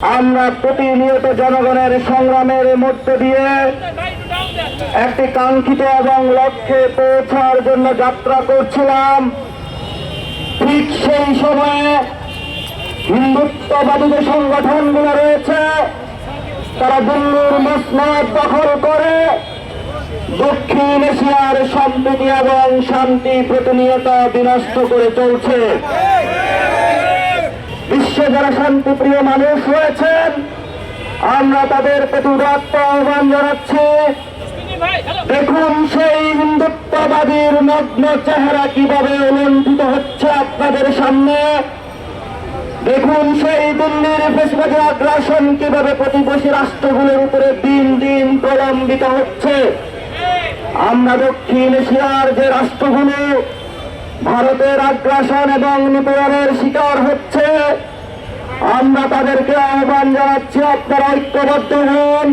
আমরা প্রতিনিয়ত জনগণের সংগ্রামের মধ্য দিয়ে একটি কাঙ্ক্ষিত এবং লক্ষ্যে পৌঁছার জন্য যাত্রা করছিলাম। ঠিক সেই সময়ে হিন্দুত্ববাদী যে সংগঠনগুলো রয়েছে, তারা দিল্লির মসনদ দখল করে দক্ষিণ এশিয়ার সম্প্রীতি এবং শান্তি প্রতিনিয়ত বিনষ্ট করে চলছে। বিশ্বে যারা শান্তিপ্রিয় মানুষ রয়েছেন, আমরা তাদের প্রতি উদাত্ত আহ্বান জানাচ্ছি। দেখুন সেই হিন্দুত্ববাদীর নগ্ন চেহারা কীভাবে উলঙ্ঘিত হচ্ছে আপনাদের সামনে। দেখুন সেই দিল্লির ফেসবুকের আগ্রাসন কীভাবে প্রতিবেশী রাষ্ট্রগুলোর উপরে দিন দিন প্রলম্বিত হচ্ছে। আমরা দক্ষিণ এশিয়ার যে রাষ্ট্রগুলো ভারতের আগ্রাসন এবং নিপীড়নের শিকার হচ্ছে। আমরা তাদেরকে আহ্বান জানাচ্ছি, আপনারা ঐক্যবদ্ধ হন।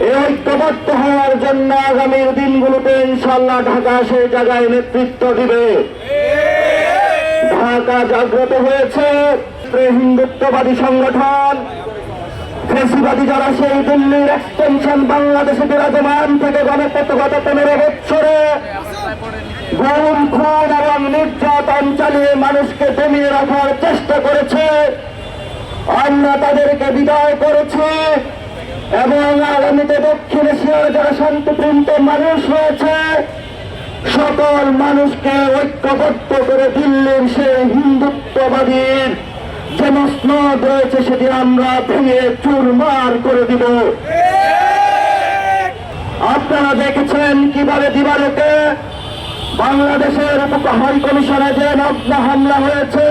এই ঐক্যবদ্ধ হওয়ার জন্য আগামীর দিনগুলোতে ইনশাল্লাহ ঢাকা সেই জায়গায় নেতৃত্ব দিবে। ঢাকা জাগ্রত হয়েছে। হিন্দুত্ববাদী সংগঠন, ফেসিবাদী যারা সেই দিল্লির এক্সটেনশন বাংলাদেশে বিরাজমান থেকে গণতন্ত্র গত পনেরো বছরে গুম খুন এবং নির্যাতন চালিয়ে মানুষকে দমিয়ে রাখার চেষ্টা করেছে। আমরা তাদেরকে বিদায় করেছি এবং আগামীতে দক্ষিণ এশিয়ার যারা শান্তিপ্রিন্ত মানুষ রয়েছে, সকল মানুষকে ঐক্যবদ্ধ করে দিল্লির সেই হিন্দুত্ববাদীর যে মসনদ রয়েছে সেটি আমরা ভেঙে চুরমার করে দিব। আপনারা দেখেছেন কীভাবে দিবালোকে বাংলাদেশের হাই কমিশনে যে নগ্ন হামলা হয়েছে,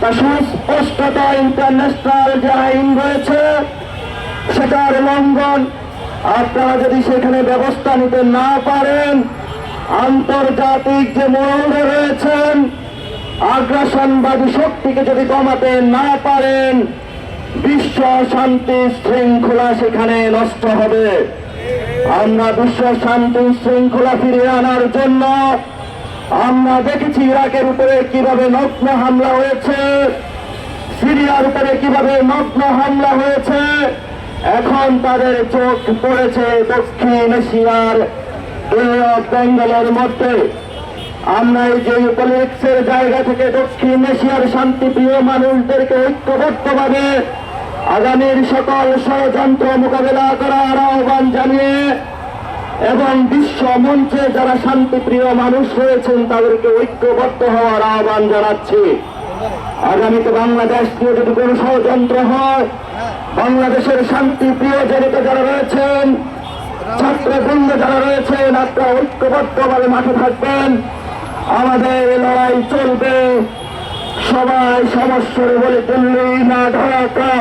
তা সুস্পষ্টত ইন্টারন্যাশনাল যে আইন রয়েছে, সেটার লঙ্ঘন আপনারা যদি সেখানে ব্যবস্থা নিতে না পারেন, আন্তর্জাতিক যে মৌল রয়েছেন, আগ্রাসনবাদী শক্তিকে যদি কমাতে না পারেন, বিশ্ব শান্তি শৃঙ্খলা সেখানে নষ্ট হবে। আমরা বিশ্ব শান্তি শৃঙ্খলা ফিরিয়ে আনার জন্য আমরা দেখেছি ইরাকের উপরে কীভাবে নগ্ন হামলা হয়েছে, সিরিয়ার উপরে কীভাবে নগ্ন হামলা হয়েছে, এখন তাদের চোখ পড়েছে দক্ষিণ এশিয়ার বেঙ্গলের মধ্যে। আমরা এই যে পলিটিক্সের জায়গা থেকে দক্ষিণ এশিয়ার শান্তিপ্রিয় মানুষদেরকে ঐক্যবদ্ধভাবে আগামীর সকল ষড়যন্ত্র মোকাবেলা করার আহ্বান জানিয়ে এবং বিশ্ব মঞ্চে যারা শান্তিপ্রিয় মানুষ রয়েছেন, তাদেরকে ঐক্যবদ্ধ হওয়ার আহ্বান জানাচ্ছি। আগামীতে বাংলাদেশ নিয়ে যদি কোনো ষড়যন্ত্র হয়, বাংলাদেশের শান্তিপ্রিয় জনতা যারা রয়েছেন, ছাত্রবৃন্দ যারা রয়েছেন, আপনারা ঐক্যবদ্ধভাবে মাঠে থাকবেন। আমাদের লড়াই চলবে। সবাই সমস্যার বলে দিল্লি না ঢাকা